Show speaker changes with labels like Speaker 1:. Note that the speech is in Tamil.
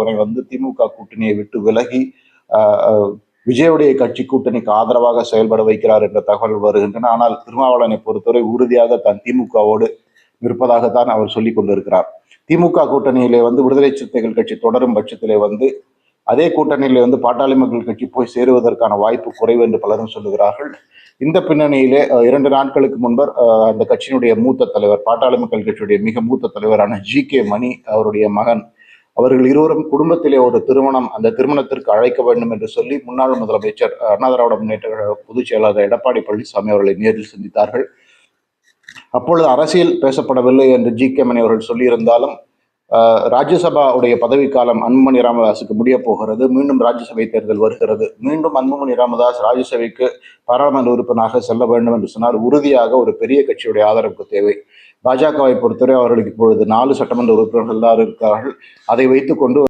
Speaker 1: அவர்கள் வந்து திமுக கூட்டணியை விட்டு விலகி விஜயுடைய கட்சி கூட்டணிக்கு ஆதரவாக செயல்பட வைக்கிறார் என்ற தகவல் வருகின்றன. ஆனால் திருமாவளவனை பொறுத்தவரை உறுதியாக தான் திமுகவோடு இருப்பதாகத்தான் அவர் சொல்லிக் கொண்டிருக்கிறார். திமுக கூட்டணியிலே வந்து விடுதலை சிறுத்தைகள் கட்சி தொடரும் பட்சத்திலே வந்து அதே கூட்டணியிலே வந்து பாட்டாளி மக்கள் கட்சி போய் சேருவதற்கான வாய்ப்பு குறைவு என்று பலரும் சொல்லுகிறார்கள். இந்த பின்னணியிலே இரண்டு நாட்களுக்கு முன்பர் அஹ், அந்த கட்சியினுடைய மூத்த தலைவர் பாட்டாளி மக்கள் கட்சியுடைய மிக மூத்த தலைவரான ஜி கே மணி அவருடைய மகன் அவர்கள் இருவரும் குடும்பத்திலே ஒரு திருமணம் அந்த திருமணத்திற்கு அழைக்க வேண்டும் என்று சொல்லி முன்னாள் முதலமைச்சர் அஹ், அண்ணா திராவிட முன்னேற்ற கழக பொதுச் செயலாளர் எடப்பாடி பழனிசாமி அவர்களை நேரில் சந்தித்தார்கள். அப்பொழுது அரசியல் பேசப்படவில்லை என்று ஜி கே மணி அவர்கள் சொல்லியிருந்தாலும் ஆஹ், ராஜ்யசபாவுடைய பதவிக்காலம் அன்புமணி ராமதாஸுக்கு முடிய போகிறது. மீண்டும் ராஜ்யசபை தேர்தல் வருகிறது. மீண்டும் அன்புமணி ராமதாஸ் ராஜ்யசபைக்கு பாராளுமன்ற உறுப்பினராக செல்ல வேண்டும் என்று சொன்னால் உறுதியாக ஒரு பெரிய கட்சியுடைய ஆதரவுக்கு தேவை. பாஜகவை பொறுத்தவரை அவர்களுக்கு இப்பொழுது நாலு சட்டமன்ற உறுப்பினர்கள் தான் இருக்கிறார்கள் அதை வைத்துக்கொண்டு